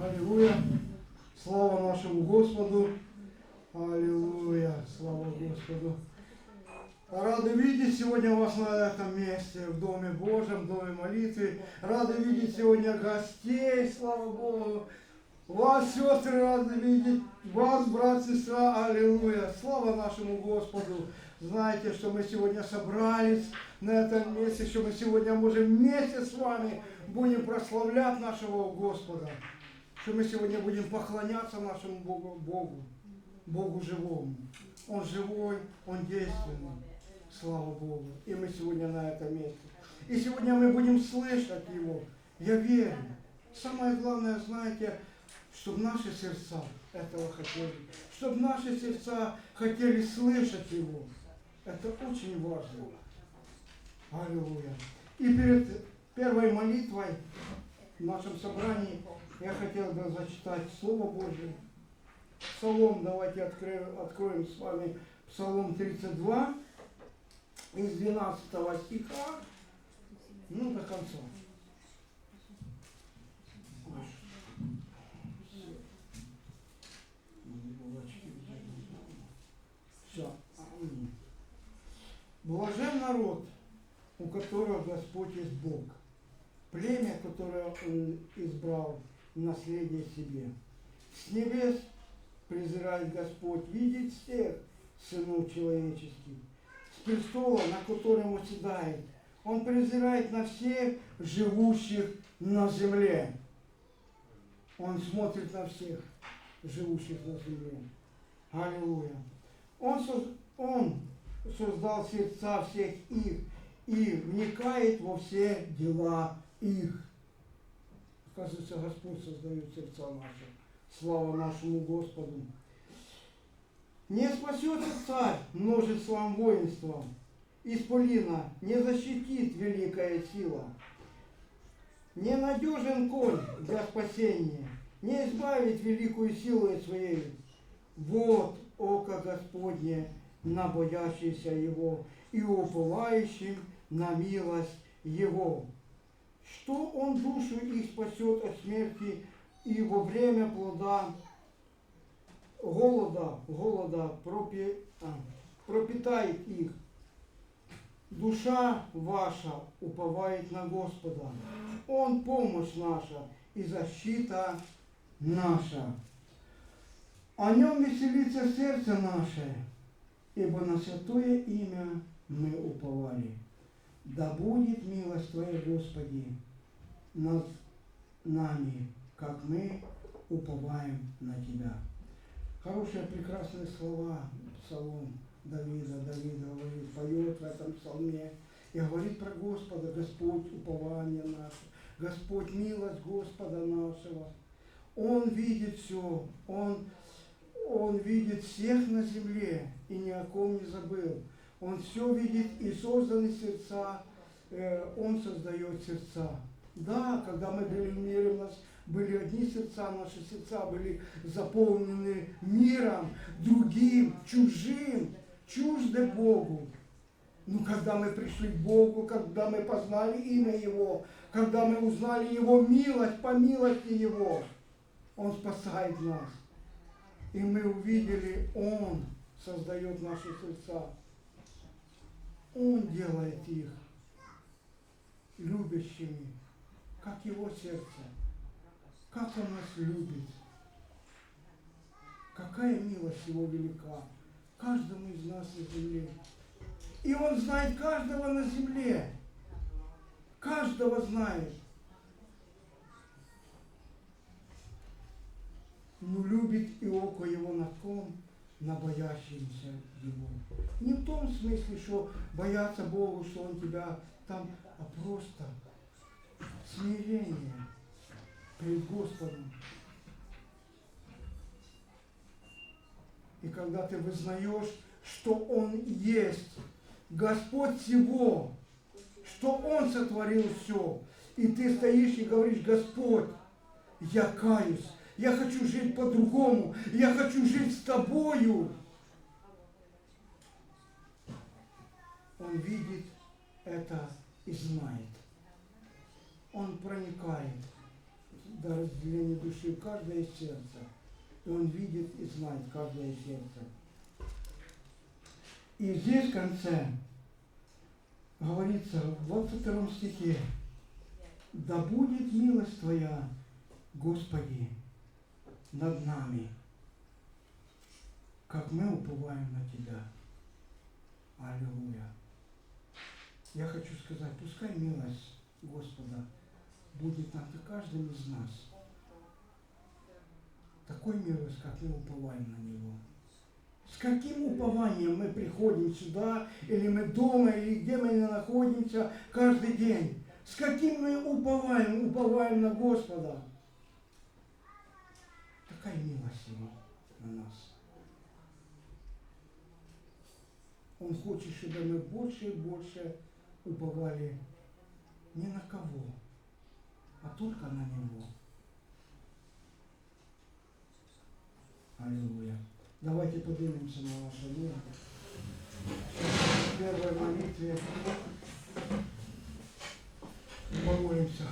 Аллилуйя. Слава нашему Господу. Аллилуйя. Слава Господу. Рады видеть сегодня вас на этом месте, в Доме Божьем, в Доме молитвы. Рады видеть сегодня гостей, слава Богу. Вас, сестры, рады видеть. Вас, брат, сестра, аллилуйя. Слава нашему Господу. Знаете, что мы сегодня собрались на этом месте, что мы сегодня можем вместе с вами будем прославлять нашего Господа. Что мы сегодня будем поклоняться нашему Богу, Богу, Богу живому. Он живой, Он действенный. Слава Богу. И мы сегодня на этом месте. И сегодня мы будем слышать Его. Я верю. Самое главное, знаете, чтобы наши сердца этого хотели. Чтобы наши сердца хотели слышать Его. Это очень важно. Аллилуйя. И перед первой молитвой в нашем собрании я хотел бы зачитать Слово Божье. Псалом, давайте откроем, откроем с вами Псалом 32 из 12 стиха, ну, до конца. Все. Блажен народ, у которого Господь есть Бог, племя, которое Он избрал наследие себе. С небес презирает Господь, видит всех сынов человеческих. С престола, на котором он седает, Он презирает на всех живущих на земле. Он смотрит на всех живущих на земле. Аллилуйя. Он, соз- он создал сердца всех их и вникает во все дела их. Оказывается, Господь создает сердца наши. Слава нашему Господу. Не спасет царь множеством воинством. Исполина не защитит великая сила. Ненадежен конь для спасения, не избавит великую силу своей. Вот око Господне на боящийся Его и уповающим на милость Его. Что Он душу их спасет от смерти и во время плода голода, голода а, пропитает их. Душа ваша уповает на Господа. Он помощь наша и защита наша. О нем веселится сердце наше, ибо на святое имя мы уповали. Да будет милость Твоя, Господи, над нами, как мы уповаем на Тебя. Хорошие, прекрасные слова, псалом Давида, Давида говорит, поет в этом псалме и говорит про Господа, Господь, упование наше, Господь, милость Господа нашего. Он видит все, Он, он видит всех на земле и ни о ком не забыл. Он все видит и созданы сердца, э, Он создает сердца. Да, когда мы были в мире, у нас были одни сердца, наши сердца были заполнены миром, другим, чужим, чужды Богу. Но когда мы пришли к Богу, когда мы познали имя Его, когда мы узнали Его милость, по милости Его, Он спасает нас. И мы увидели, Он создает наши сердца. Он делает их любящими, как Его сердце. Как Он нас любит. Какая милость Его велика. Каждому из нас на земле. И Он знает каждого на земле. Каждого знает. Но любит и око Его на ком? На боящимся Его. Не в том смысле, что бояться Богу, что Он тебя там, а просто смирение перед Господом. И когда ты вызнаешь, что Он есть, Господь всего, что Он сотворил все, и ты стоишь и говоришь, Господь, я каюсь, я хочу жить по-другому, я хочу жить с Тобою. Он видит это и знает. Он проникает до разделения души в каждое сердце. И Он видит и знает каждое сердце. И здесь в конце говорится в 22 стихе, да будет милость Твоя, Господи, над нами, как мы уповаем на Тебя. Аллилуйя. Я хочу сказать, пускай милость Господа будет над каждым из нас. Такой милость, как мы уповаем на Него. С каким упованием мы приходим сюда, или мы дома, или где мы ни находимся каждый день? С каким мы уповаем, уповаем на Господа? какая милость Его на нас. Он хочет, чтобы мы больше и больше уповали не на кого, а только на Него. Аллилуйя. Давайте поднимемся на ваше мир. В первой молитве помолимся.